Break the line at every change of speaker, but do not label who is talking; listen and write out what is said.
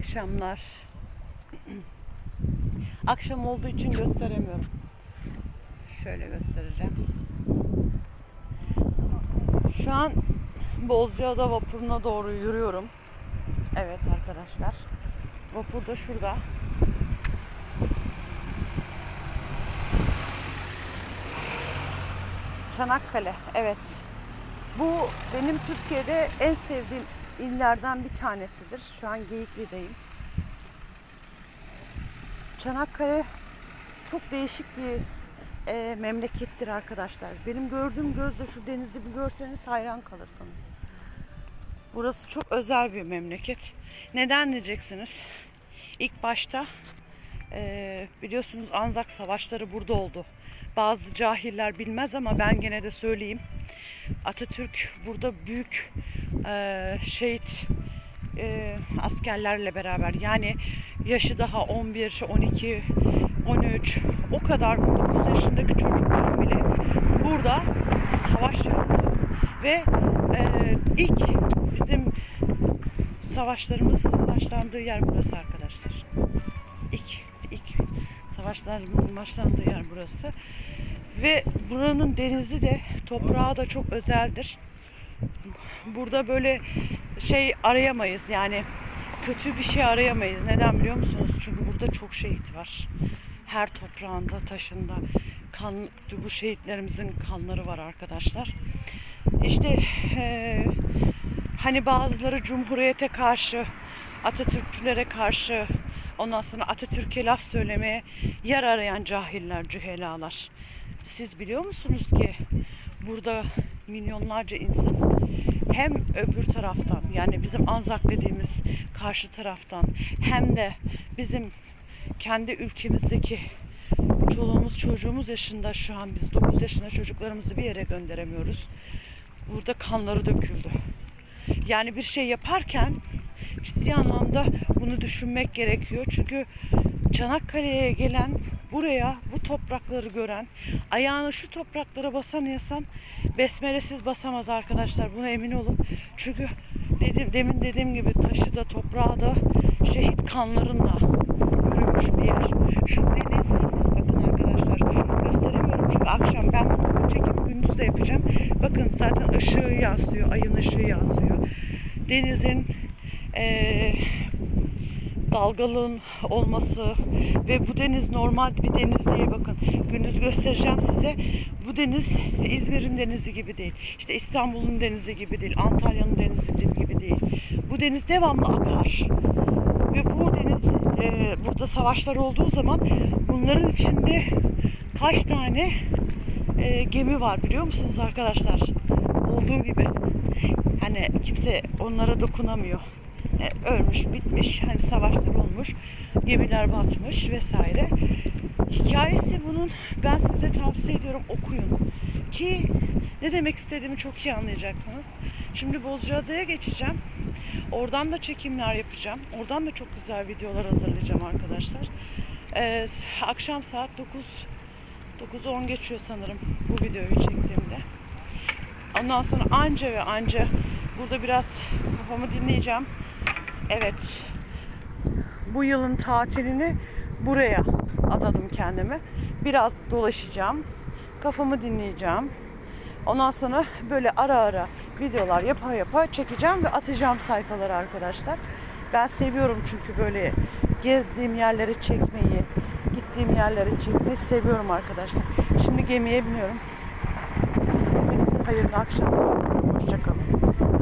akşamlar. Akşam olduğu için gösteremiyorum. Şöyle göstereceğim. Şu an Bozcaada vapuruna doğru yürüyorum. Evet arkadaşlar. Vapur da şurada. Çanakkale. Evet. Bu benim Türkiye'de en sevdiğim illerden bir tanesidir. Şu an Geyikli'deyim. Çanakkale çok değişik bir e, memlekettir arkadaşlar. Benim gördüğüm gözle şu denizi bir görseniz hayran kalırsınız. Burası çok özel bir memleket. Neden diyeceksiniz? İlk başta e, biliyorsunuz Anzak savaşları burada oldu. Bazı cahiller bilmez ama ben gene de söyleyeyim. Atatürk burada büyük e, şehit e, askerlerle beraber yani yaşı daha 11, 12, 13 o kadar 9 yaşındaki çocukların bile burada savaş yaptı ve e, ilk bizim savaşlarımızın başlandığı yer burası arkadaşlar. İlk, ilk savaşlarımızın başlandığı yer burası. Ve buranın denizi de toprağı da çok özeldir. Burada böyle şey arayamayız yani kötü bir şey arayamayız. Neden biliyor musunuz? Çünkü burada çok şehit var. Her toprağında, taşında kan, bu şehitlerimizin kanları var arkadaşlar. İşte eee, hani bazıları Cumhuriyete karşı, Atatürkçülere karşı, ondan sonra Atatürk'e laf söylemeye yer arayan cahiller, cühelalar. Siz biliyor musunuz ki burada milyonlarca insan hem öbür taraftan yani bizim Anzak dediğimiz karşı taraftan hem de bizim kendi ülkemizdeki çoluğumuz çocuğumuz yaşında şu an biz 9 yaşında çocuklarımızı bir yere gönderemiyoruz. Burada kanları döküldü. Yani bir şey yaparken ciddi anlamda bunu düşünmek gerekiyor. Çünkü Çanakkale'ye gelen, buraya bu toprakları gören, ayağını şu topraklara basan insan besmelesiz basamaz arkadaşlar. Buna emin olun. Çünkü dedim, demin dediğim gibi taşı da toprağı da şehit kanlarınla bürünmüş bir yer. Şu deniz, bakın arkadaşlar gösteremiyorum çünkü akşam ben bunu çekim gündüz de yapacağım. Bakın zaten ışığı yansıyor, ayın ışığı yansıyor. Denizin eee dalgalığın olması ve bu deniz normal bir deniz değil. Bakın gündüz göstereceğim size. Bu deniz İzmir'in denizi gibi değil. İşte İstanbul'un denizi gibi değil. Antalya'nın denizi gibi değil. Bu deniz devamlı akar. Ve bu deniz e, burada savaşlar olduğu zaman bunların içinde kaç tane e, gemi var biliyor musunuz arkadaşlar? Olduğu gibi. Hani kimse onlara dokunamıyor ölmüş, bitmiş, hani savaşlar olmuş, gemiler batmış vesaire. Hikayesi bunun ben size tavsiye ediyorum okuyun. Ki ne demek istediğimi çok iyi anlayacaksınız. Şimdi Bozcaada'ya geçeceğim. Oradan da çekimler yapacağım. Oradan da çok güzel videolar hazırlayacağım arkadaşlar. Ee, akşam saat 9 9-10 geçiyor sanırım bu videoyu çektiğimde. Ondan sonra anca ve anca burada biraz kafamı dinleyeceğim. Evet. Bu yılın tatilini buraya adadım kendime. Biraz dolaşacağım. Kafamı dinleyeceğim. Ondan sonra böyle ara ara videolar yapa yapa çekeceğim ve atacağım sayfalara arkadaşlar. Ben seviyorum çünkü böyle gezdiğim yerleri çekmeyi, gittiğim yerleri çekmeyi seviyorum arkadaşlar. Şimdi gemiye biniyorum. Hepinize hayırlı akşamlar. Hoşçakalın.